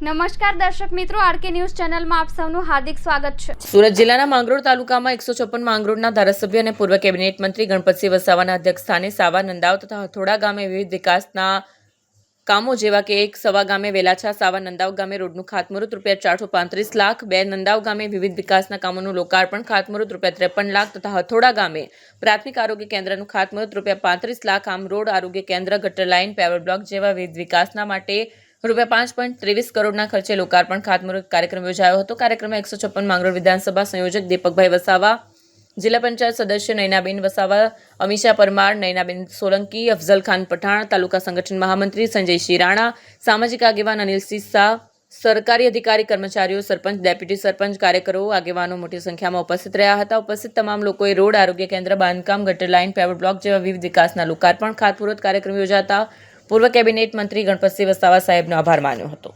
નમસ્કાર દર્શક મિત્રો, આરકે ન્યૂઝ ચેનલમાં આપ સૌનું હાર્દિક સ્વાગત છે. સુરત જિલ્લાના માંગરોળ તાલુકામાં એકસો ચોપન માંગરોળના ધારાસભ્ય અને પૂર્વ કેબિનેટ મંત્રી ગણપતસિંહ વસાવાના અધ્યક્ષસ્થાને સાવા નંદાવ તથા હથોડા ગામે વિવિધ વિકાસના કામો જેવા કે એક સવા ગામે વેલાછા, સાવા નંદાવ ગામે રોડનું ખાતમુહૂર્ત રૂપિયા ચારસો પાંત્રીસ લાખ, બે નંદાવ ગામે વિવિધ વિકાસના કામોનું લોકાર્પણ, ખાતમુહૂર્ત રૂપિયા ત્રેપન લાખ તથા હથોડા ગામે પ્રાથમિક આરોગ્ય કેન્દ્રનું ખાતમુહૂર્ત રૂપિયા પાંત્રીસ લાખ, આમ રોડ આરોગ્ય કેન્દ્ર ગટર લાઇન, પેવર બ્લોક જેવા વિવિધ વિકાસના માટે રૂપિયા પાંચ પોઈન્ટ ત્રેવીસ કરોડના ખર્ચે લોકાર્પણ ખાતમુહૂર્ત કાર્યક્રમ યોજાયો હતો. કાર્યક્રમમાં એકસો છપ્પન માંગરોળ વિધાનસભા સંયોજક દીપકભાઈ વસાવા, જિલ્લા પંચાયત સદસ્ય નૈનાબેન વસાવા, અમીષા પરમાર, નૈનાબેન સોલંકી, અફઝલ ખાન પઠાણ, તાલુકા સંગઠન મહામંત્રી સંજય શિરાણા સામાજિક આગેવાન અનિલસિંહ શાહ સરકારી અધિકારી કર્મચારીઓ, સરપંચ, ડેપ્યુટી સરપંચ, કાર્યકરો, આગેવાનો મોટી સંખ્યામાં ઉપસ્થિત રહ્યા હતા. ઉપસ્થિત તમામ લોકોએ રોડ આરોગ્ય કેન્દ્ર, બાંધકામ, ગટર લાઇન પેવર બ્લોક જેવા વિવિધ વિકાસના લોકાર્પણ, ખાતમુહૂર્ત કાર્યક્રમ યોજાતા પૂર્વ કેબિનેટ મંત્રી ગણપતસિંહ વસાવા સાહેબનો આભાર માન્યો હતો.